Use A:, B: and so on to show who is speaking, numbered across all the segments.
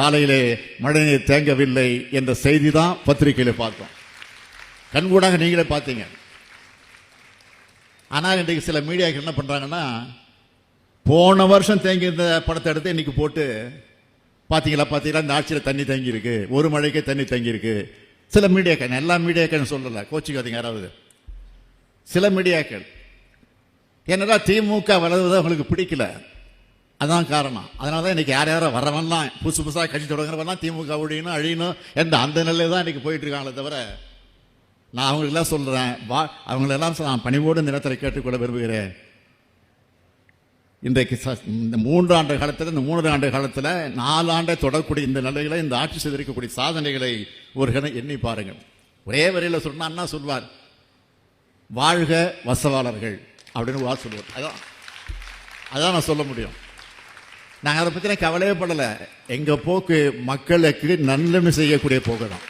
A: காலையிலே மழைநீர் தேங்கவில்லை என்ற செய்தி தான் பத்திரிகையில் பார்த்தோம். கண்கூடாக நீங்களே பார்த்தீங்க. ஆனால் இன்றைக்கு சில மீடியாக்கள் என்ன பண்ணுறாங்கன்னா போன வருஷம் தேங்கி இருந்த படத்தை எடுத்து இன்னைக்கு போட்டு பார்த்தீங்களா பார்த்தீங்களா இந்த ஆட்சியில் தண்ணி தேங்கி இருக்கு ஒரு மழைக்கே தண்ணி தேங்கி இருக்கு சில மீடியாக்கள் எல்லா மீடியாக்கள் சொல்லலை கோச்சிக்காதீங்க யாராவது. சில மீடியாக்கள் என்னடா திமுக வளர்வது அவங்களுக்கு பிடிக்கல. அதான் காரணம். அதனால தான் இன்றைக்கி யார் யாரோ வரவெல்லாம் புதுசு புதுசாக கட்சி தொடங்குறவெல்லாம் திமுக ஒழியணும் அழியணும் என்ற அந்த நிலையில் தான் இன்றைக்கி போயிட்டுருக்காங்களே தவிர நான் அவங்களுக்கெல்லாம் சொல்கிறேன் வா அவங்களெல்லாம் நான் பணிவோடு நிலத்தில் கேட்டுக்கொள்ள விரும்புகிறேன். இன்றைக்கு ச- இந்த மூன்று ஆண்டு காலத்தில் இந்த மூன்று ஆண்டு காலத்தில் நாலு ஆண்டை தொடரக்கூடிய இந்த நிலைகளை இந்த ஆட்சி செய்திருக்கக்கூடிய சாதனைகளை ஒரு கணம் எண்ணி பாருங்கள். ஒரே வரியில் சொன்னான்னா சொல்வார்? வாழ்க வசவாளர்கள் அப்படின்னு வா சொல்லுவார். அதான் அதான் நான் சொல்ல முடியும். நாங்கள் அதை பற்றின கவலையே படலை. எங்கள் போக்கு மக்களுக்கு நல்லமை செய்யக்கூடிய போக்கு தான்.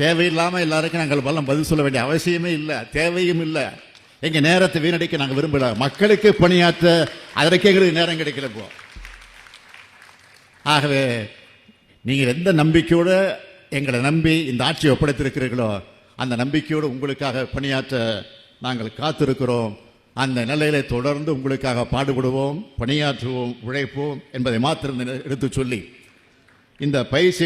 A: தேவையில்லாமல் எல்லாருக்கும் நாங்கள் பலம் பதில் சொல்ல வேண்டிய அவசியமே இல்லை. தேவையும் இல்லை. எங்கள் நேரத்தை வீணடிக்க நாங்கள் விரும்பல. மக்களுக்கு பணியாற்ற அதற்கு எங்களுக்கு நேரம் கிடைக்கல போ ஆகவே நீங்கள் எந்த நம்பிக்கையோடு எங்களை நம்பி இந்த ஆட்சியை ஒப்படைத்திருக்கிறீர்களோ அந்த நம்பிக்கையோடு உங்களுக்காக பணியாற்ற நாங்கள் காத்திருக்கிறோம். அந்த நிலையில தொடர்ந்து உங்களுக்காக பாடுபடுவோம் பணியாற்றுவோம் உழைப்போம் என்பதை மாத்திரம் எடுத்து சொல்லி இந்த பயிற்சி